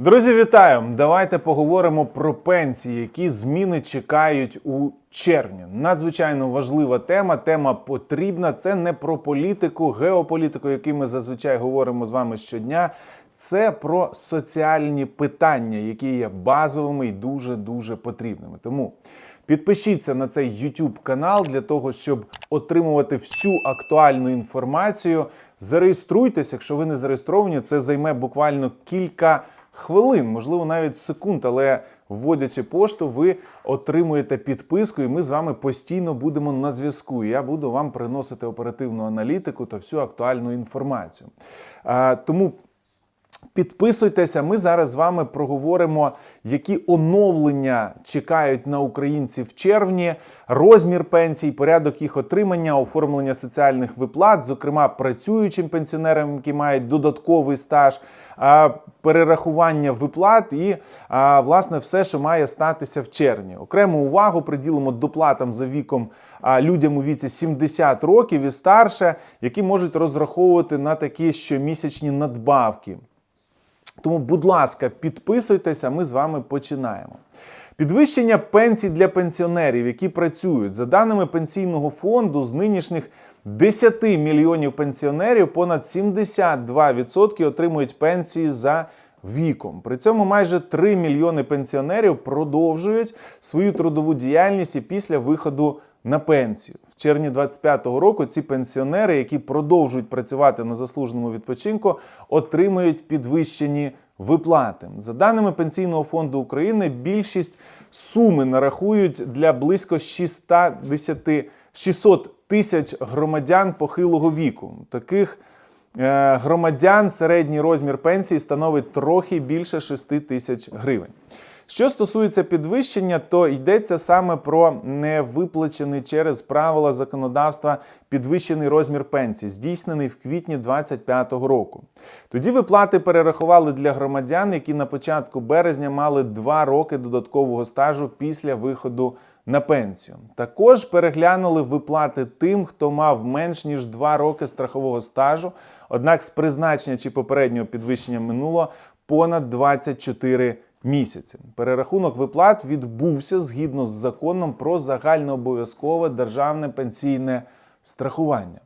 Друзі, вітаю! Давайте поговоримо про пенсії, які зміни чекають у червні. Надзвичайно важлива тема. Тема потрібна. Це не про політику, геополітику, яку ми зазвичай говоримо з вами щодня. Це про соціальні питання, які є базовими і дуже дуже потрібними. Тому підпишіться на цей YouTube канал для того, щоб отримувати всю актуальну інформацію. Зареєструйтесь, якщо ви не зареєстровані, це займе буквально кілька хвилин, можливо, навіть секунд, але вводячи пошту, ви отримуєте підписку, і ми з вами постійно будемо на зв'язку. Я буду вам приносити оперативну аналітику та всю актуальну інформацію. Тому Підписуйтеся, ми зараз з вами проговоримо, які оновлення чекають на українців в червні, розмір пенсій, порядок їх отримання, оформлення соціальних виплат, зокрема працюючим пенсіонерам, які мають додатковий стаж, перерахування виплат і власне все, що має статися в червні. Окрему увагу приділимо доплатам за віком людям у віці 70 років і старше, які можуть розраховувати на такі щомісячні надбавки. Тому, будь ласка, підписуйтеся, ми з вами починаємо. Підвищення пенсій для пенсіонерів, які працюють, за даними пенсійного фонду, з нинішніх 10 мільйонів пенсіонерів понад 72% отримують пенсії за віком. При цьому майже 3 мільйони пенсіонерів продовжують свою трудову діяльність і після виходу на пенсію. В червні 25-го року ці пенсіонери, які продовжують працювати на заслуженому відпочинку, отримують підвищені виплати. За даними Пенсійного фонду України, більшість суми нарахують для близько 610 600 тисяч громадян похилого віку. Таких е, громадян середній розмір пенсії становить трохи більше 6 тисяч гривень. Що стосується підвищення, то йдеться саме про невиплачений через правила законодавства підвищений розмір пенсії, здійснений в квітні 2025 року. Тоді виплати перерахували для громадян, які на початку березня мали 2 роки додаткового стажу після виходу на пенсію. Також переглянули виплати тим, хто мав менш ніж 2 роки страхового стажу, однак з призначення чи попереднього підвищення минуло понад 24 місяці. Перерахунок виплат відбувся згідно з законом про загальнообов'язкове державне пенсійне страхування.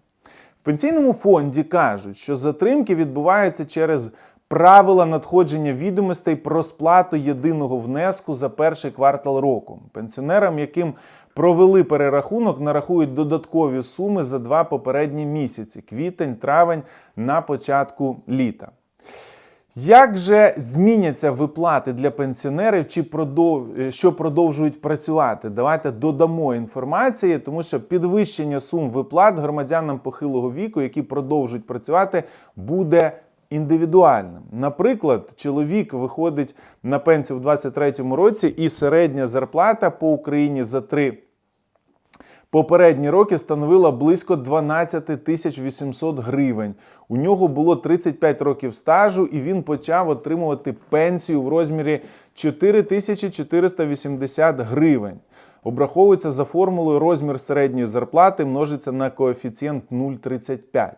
В пенсійному фонді кажуть, що затримки відбуваються через правила надходження відомостей про сплату єдиного внеску за перший квартал року. Пенсіонерам, яким провели перерахунок, нарахують додаткові суми за два попередні місяці квітень, травень на початку літа. Як же зміняться виплати для пенсіонерів, чи продов... що продовжують працювати? Давайте додамо інформації, тому що підвищення сум виплат громадянам похилого віку, які продовжують працювати, буде індивідуальним. Наприклад, чоловік виходить на пенсію в 2023 році, і середня зарплата по Україні за три попередні роки становила близько 12 тисяч 800 гривень. У нього було 35 років стажу, і він почав отримувати пенсію в розмірі 4480 гривень. Обраховується за формулою розмір середньої зарплати множиться на коефіцієнт 0,35.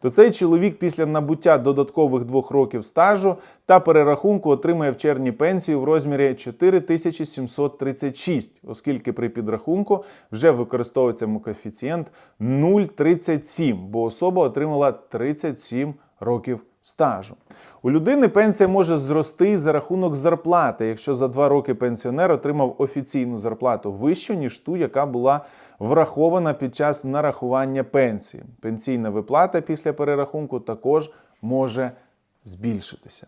То цей чоловік після набуття додаткових двох років стажу та перерахунку отримає в червні пенсію в розмірі 4736, оскільки при підрахунку вже використовується коефіцієнт 0,37, бо особа отримала 37 років стажу. У людини пенсія може зрости за рахунок зарплати, якщо за два роки пенсіонер отримав офіційну зарплату вищу, ніж ту, яка була врахована під час нарахування пенсії. Пенсійна виплата після перерахунку також може збільшитися.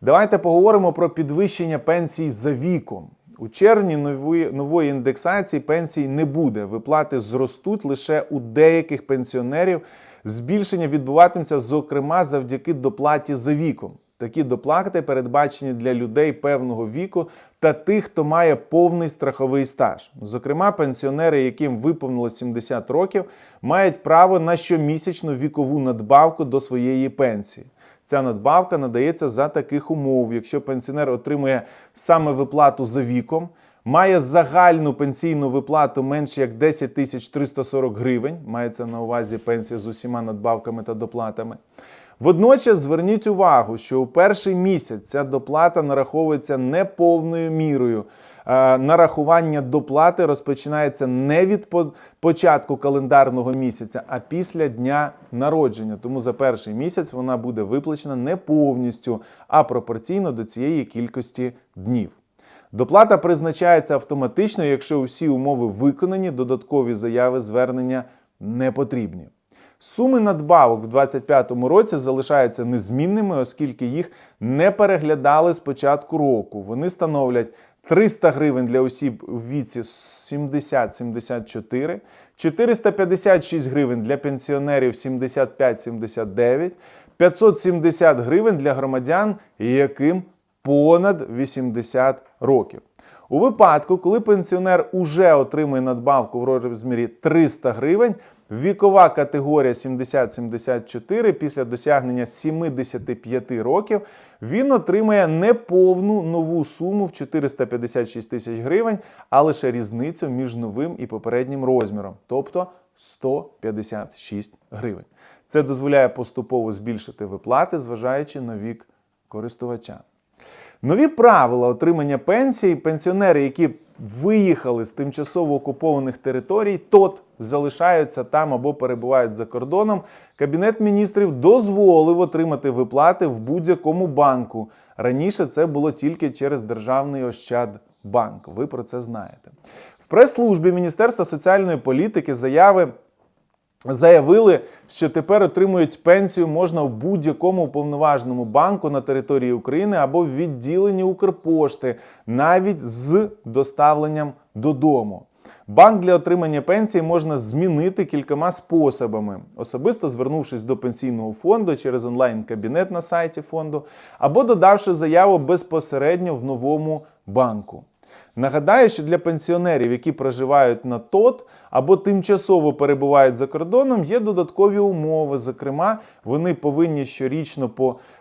Давайте поговоримо про підвищення пенсій за віком. У червні нової, нової індексації пенсій не буде. Виплати зростуть лише у деяких пенсіонерів. Збільшення відбуватиметься, зокрема, завдяки доплаті за віком. Такі доплати передбачені для людей певного віку та тих, хто має повний страховий стаж. Зокрема, пенсіонери, яким виповнилось 70 років, мають право на щомісячну вікову надбавку до своєї пенсії. Ця надбавка надається за таких умов, якщо пенсіонер отримує саме виплату за віком, має загальну пенсійну виплату менше як 10 тисяч 340 гривень, мається на увазі пенсія з усіма надбавками та доплатами. Водночас зверніть увагу, що у перший місяць ця доплата нараховується не повною мірою. Е, Нарахування доплати розпочинається не від початку календарного місяця, а після дня народження. Тому за перший місяць вона буде виплачена не повністю, а пропорційно до цієї кількості днів. Доплата призначається автоматично, якщо усі умови виконані, додаткові заяви звернення не потрібні. Суми надбавок в 2025 році залишаються незмінними, оскільки їх не переглядали з початку року. Вони становлять 300 гривень для осіб у віці 70-74, 456 гривень для пенсіонерів 75-79, 570 гривень для громадян, яким понад 80 років. У випадку, коли пенсіонер уже отримує надбавку в розмірі 300 гривень, вікова категорія 70-74 після досягнення 75 років він отримає неповну нову суму в 456 тисяч гривень, а лише різницю між новим і попереднім розміром, тобто 156 гривень. Це дозволяє поступово збільшити виплати, зважаючи на вік користувача. Нові правила отримання пенсій пенсіонери, які виїхали з тимчасово окупованих територій, тот залишаються там або перебувають за кордоном. Кабінет міністрів дозволив отримати виплати в будь-якому банку. Раніше це було тільки через Державний Ощадбанк. Ви про це знаєте. В прес-службі Міністерства соціальної політики заяви заявили, що тепер отримують пенсію можна в будь-якому уповноваженому банку на території України або в відділенні Укрпошти, навіть з доставленням додому. Банк для отримання пенсії можна змінити кількома способами: особисто звернувшись до пенсійного фонду через онлайн-кабінет на сайті фонду, або додавши заяву безпосередньо в новому банку. Нагадаю, що для пенсіонерів, які проживають на ТОТ або тимчасово перебувають за кордоном, є додаткові умови. Зокрема, вони повинні щорічно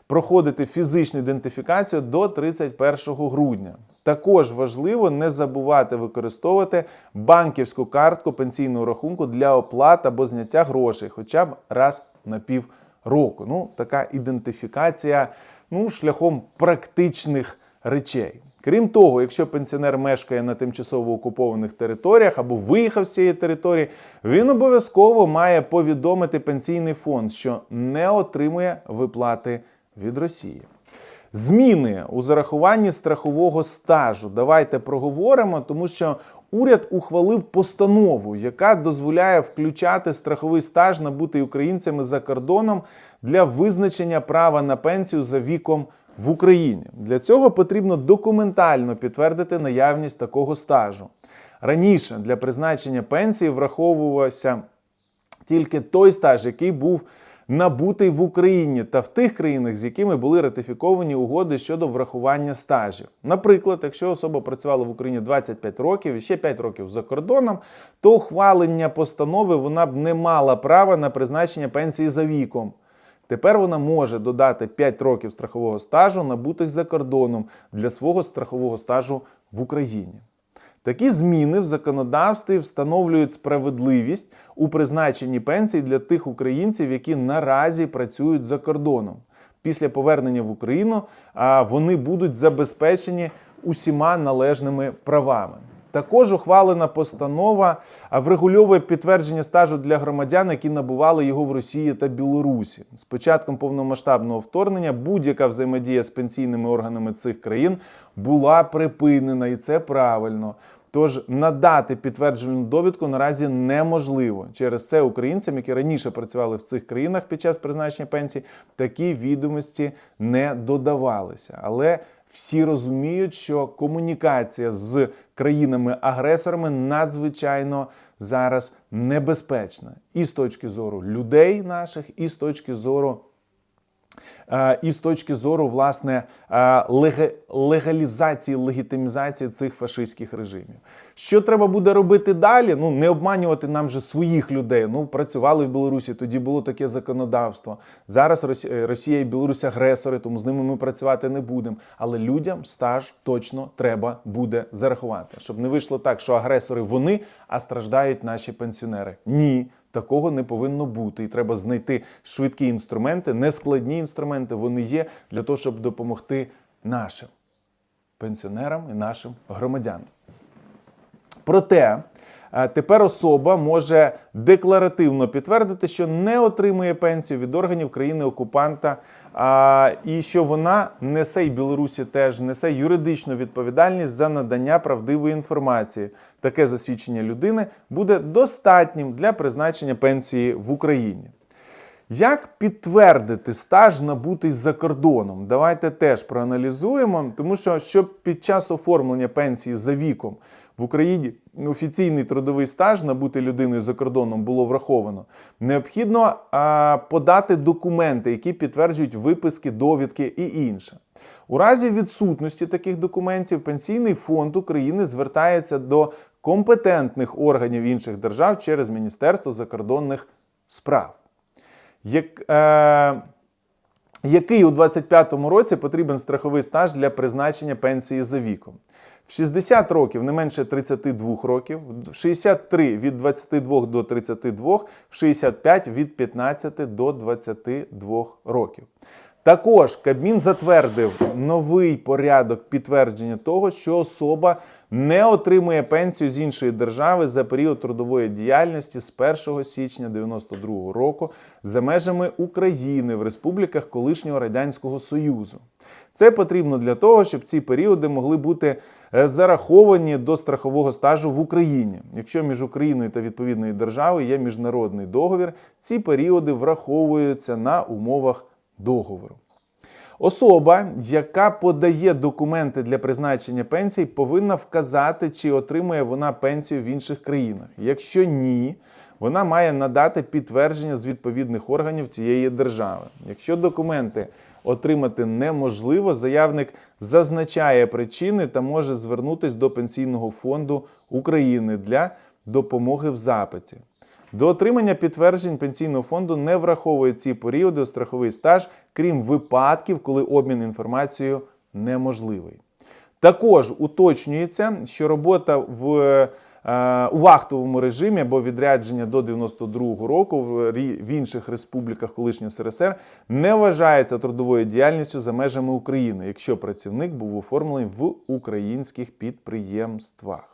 проходити фізичну ідентифікацію до 31 грудня. Також важливо не забувати використовувати банківську картку пенсійного рахунку для оплат або зняття грошей, хоча б раз на пів року. Ну, така ідентифікація ну, шляхом практичних речей. Крім того, якщо пенсіонер мешкає на тимчасово окупованих територіях або виїхав з цієї території, він обов'язково має повідомити пенсійний фонд, що не отримує виплати від Росії. Зміни у зарахуванні страхового стажу. Давайте проговоримо, тому що уряд ухвалив постанову, яка дозволяє включати страховий стаж набутий українцями за кордоном для визначення права на пенсію за віком в Україні. Для цього потрібно документально підтвердити наявність такого стажу. Раніше для призначення пенсії враховувався тільки той стаж, який був набутий в Україні та в тих країнах, з якими були ратифіковані угоди щодо врахування стажів. Наприклад, якщо особа працювала в Україні 25 років і ще 5 років за кордоном, то ухвалення постанови вона б не мала права на призначення пенсії за віком. Тепер вона може додати 5 років страхового стажу, набутих за кордоном для свого страхового стажу в Україні. Такі зміни в законодавстві встановлюють справедливість у призначенні пенсій для тих українців, які наразі працюють за кордоном. Після повернення в Україну вони будуть забезпечені усіма належними правами. Також ухвалена постанова врегульовує підтвердження стажу для громадян, які набували його в Росії та Білорусі. З початком повномасштабного вторгнення будь-яка взаємодія з пенсійними органами цих країн була припинена, і це правильно. Тож надати підтверджену довідку наразі неможливо. Через це українцям, які раніше працювали в цих країнах під час призначення пенсії, такі відомості не додавалися. Але всі розуміють, що комунікація з країнами-агресорами надзвичайно зараз небезпечна і з точки зору людей наших, і з точки зору. Е, І з точки зору власне е, легалізації, легітимізації цих фашистських режимів. Що треба буде робити далі? Ну не обманювати нам же своїх людей. Ну працювали в Білорусі, тоді було таке законодавство. Зараз е, Росія і Білорусь агресори, тому з ними ми працювати не будемо. Але людям стаж точно треба буде зарахувати, щоб не вийшло так, що агресори вони, а страждають наші пенсіонери. Ні. Такого не повинно бути, і треба знайти швидкі інструменти, нескладні інструменти. Вони є для того, щоб допомогти нашим пенсіонерам і нашим громадянам. Проте тепер особа може декларативно підтвердити, що не отримує пенсію від органів країни-окупанта, і що вона несе і Білорусі теж несе юридичну відповідальність за надання правдивої інформації. Таке засвідчення людини буде достатнім для призначення пенсії в Україні. Як підтвердити стаж набутий за кордоном? Давайте теж проаналізуємо, тому що щоб під час оформлення пенсії за віком в Україні офіційний трудовий стаж набути людиною за кордоном було враховано, необхідно а, подати документи, які підтверджують виписки, довідки і інше. У разі відсутності таких документів Пенсійний фонд України звертається до компетентних органів інших держав через Міністерство закордонних справ. Як, е, який у 25-му році потрібен страховий стаж для призначення пенсії за віком? В 60 років не менше 32 років, в 63 від 22 до 32, в 65 від 15 до 22 років. Також Кабмін затвердив новий порядок підтвердження того, що особа не отримує пенсію з іншої держави за період трудової діяльності з 1 січня 92 року за межами України в республіках колишнього радянського союзу. Це потрібно для того, щоб ці періоди могли бути е, зараховані до страхового стажу в Україні. Якщо між Україною та відповідною державою є міжнародний договір, ці періоди враховуються на умовах договору. Особа, яка подає документи для призначення пенсій, повинна вказати, чи отримує вона пенсію в інших країнах. Якщо ні, вона має надати підтвердження з відповідних органів цієї держави. Якщо документи отримати неможливо, заявник зазначає причини та може звернутися до Пенсійного фонду України для допомоги в запиті. До отримання підтверджень пенсійного фонду не враховує ці періоди у страховий стаж, крім випадків, коли обмін інформацією неможливий. Також уточнюється, що робота в, е, у вахтовому режимі або відрядження до 92-го року в, інших республіках колишнього СРСР не вважається трудовою діяльністю за межами України, якщо працівник був оформлений в українських підприємствах.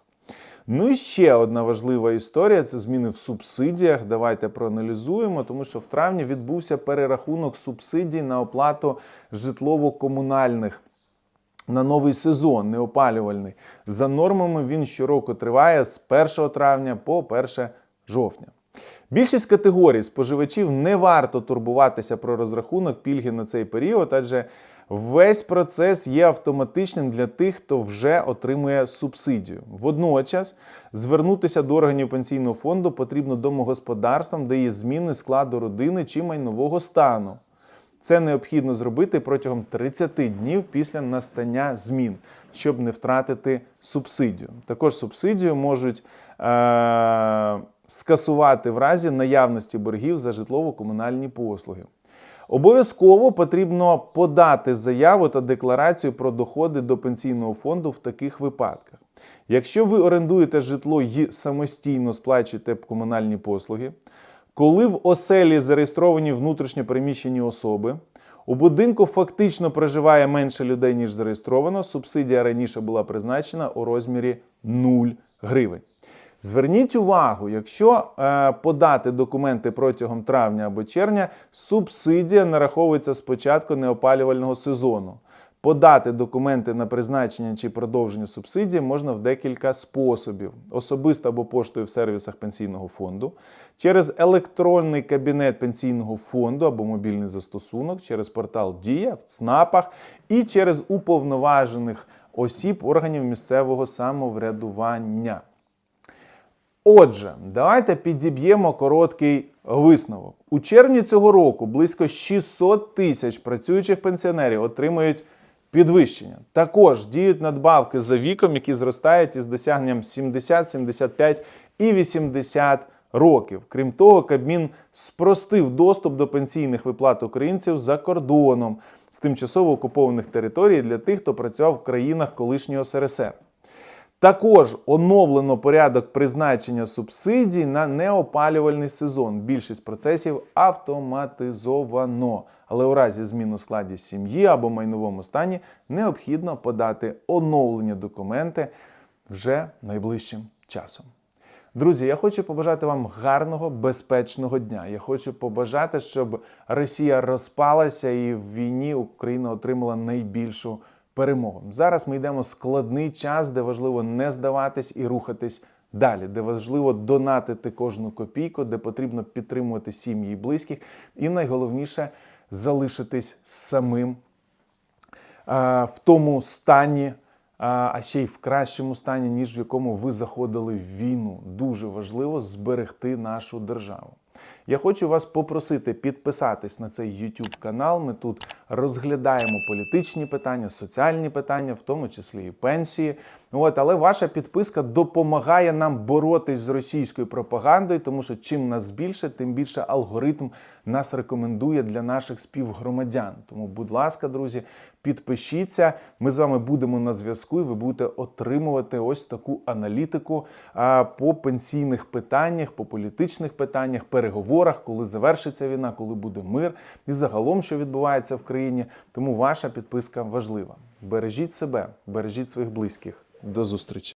Ну і ще одна важлива історія це зміни в субсидіях. Давайте проаналізуємо, тому що в травні відбувся перерахунок субсидій на оплату житлово-комунальних на новий сезон, неопалювальний. За нормами він щороку триває з 1 травня по 1 жовтня. Більшість категорій споживачів не варто турбуватися про розрахунок пільги на цей період, адже весь процес є автоматичним для тих, хто вже отримує субсидію. Водночас звернутися до органів пенсійного фонду потрібно домогосподарствам, де є зміни складу родини чи майнового стану. Це необхідно зробити протягом 30 днів після настання змін, щоб не втратити субсидію. Також субсидію можуть е- скасувати в разі наявності боргів за житлово-комунальні послуги. Обов'язково потрібно подати заяву та декларацію про доходи до пенсійного фонду в таких випадках. Якщо ви орендуєте житло і самостійно сплачуєте комунальні послуги, коли в оселі зареєстровані внутрішньо переміщені особи, у будинку фактично проживає менше людей, ніж зареєстровано, субсидія раніше була призначена у розмірі 0 гривень. Зверніть увагу, якщо е, подати документи протягом травня або червня, субсидія нараховується з початку неопалювального сезону. Подати документи на призначення чи продовження субсидії можна в декілька способів: особисто або поштою в сервісах пенсійного фонду, через електронний кабінет пенсійного фонду або мобільний застосунок, через портал Дія в ЦНАПах і через уповноважених осіб органів місцевого самоврядування. Отже, давайте підіб'ємо короткий висновок. У червні цього року близько 600 тисяч працюючих пенсіонерів отримують підвищення. Також діють надбавки за віком, які зростають із досягненням 70, 75 і 80 років. Крім того, Кабмін спростив доступ до пенсійних виплат українців за кордоном з тимчасово окупованих територій для тих, хто працював в країнах колишнього СРСР. Також оновлено порядок призначення субсидій на неопалювальний сезон. Більшість процесів автоматизовано. Але у разі змін у складі сім'ї або майновому стані необхідно подати оновлені документи вже найближчим часом. Друзі, я хочу побажати вам гарного, безпечного дня. Я хочу побажати, щоб Росія розпалася і в війні Україна отримала найбільшу перемогу. Зараз ми йдемо складний час, де важливо не здаватись і рухатись далі, де важливо донатити кожну копійку, де потрібно підтримувати сім'ї і близьких, і найголовніше залишитись самим а, в тому стані, а ще й в кращому стані, ніж в якому ви заходили в війну. Дуже важливо зберегти нашу державу. Я хочу вас попросити підписатись на цей YouTube канал. Ми тут розглядаємо політичні питання, соціальні питання, в тому числі і пенсії. От, але ваша підписка допомагає нам боротись з російською пропагандою, тому що чим нас більше, тим більше алгоритм нас рекомендує для наших співгромадян. Тому, будь ласка, друзі, підпишіться. Ми з вами будемо на зв'язку, і ви будете отримувати ось таку аналітику по пенсійних питаннях, по політичних питаннях, переговорах, коли завершиться війна, коли буде мир, і загалом, що відбувається в країні. Тому ваша підписка важлива. Бережіть себе, бережіть своїх близьких. До зустрічі.